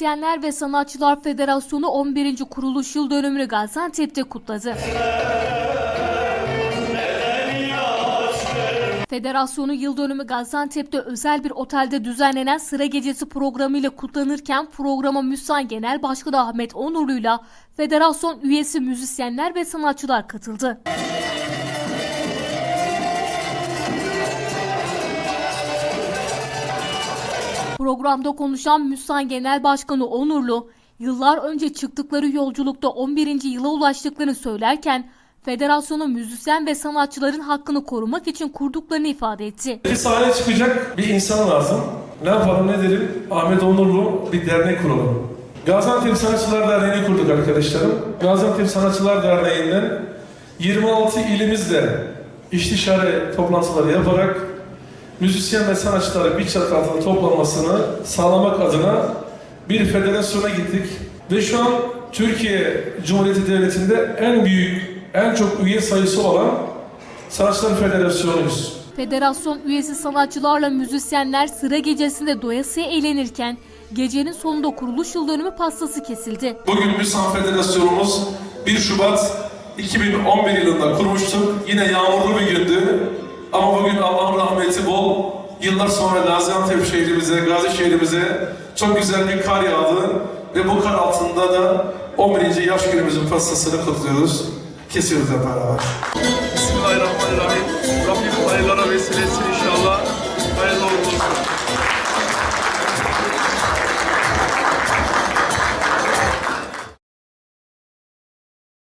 Müzisyenler ve Sanatçılar Federasyonu 11. kuruluş yıl dönümünü Gaziantep'te kutladı. Federasyonu yıl dönümü Gaziantep'te özel bir otelde düzenlenen sıra gecesi programıyla kutlanırken programa Müsan Genel Başkanı Ahmet Onurlu'yla federasyon üyesi müzisyenler ve sanatçılar katıldı. Programda konuşan Müsan Genel Başkanı Onurlu, yıllar önce çıktıkları yolculukta 11. yıla ulaştıklarını söylerken, federasyonun müzisyen ve sanatçıların hakkını korumak için kurduklarını ifade etti. Bir sahneye çıkacak bir insan lazım. Ne yapalım ne dedim? Ahmet Onurlu bir dernek kuralım. Gaziantep Sanatçılar Derneği'ni kurduk arkadaşlarım. Gaziantep Sanatçılar Derneği'nden 26 ilimizde istişare toplantıları yaparak müzisyen ve sanatçıları bir çatı altında toplanmasını sağlamak adına bir federasyona gittik. Ve şu an Türkiye Cumhuriyeti Devleti'nde en büyük, en çok üye sayısı olan Sanatçılar Federasyonu'yuz. Federasyon üyesi sanatçılarla müzisyenler sıra gecesinde doyasıya eğlenirken, gecenin sonunda kuruluş yıl dönümü pastası kesildi. Bugün Müsan Federasyonumuz 1 Şubat 2011 yılında kurmuştuk. Yine yağmurlu bir gündü. Ama bugün Allah'ın rahmeti bol. Yıllar sonra Gaziantep şehrimize, Gazi şehrimize çok güzel bir kar yağdı. Ve bu kar altında da 11. yaş günümüzün pastasını kutluyoruz. Kesiyoruz hep beraber. Bismillahirrahmanirrahim. Rabbim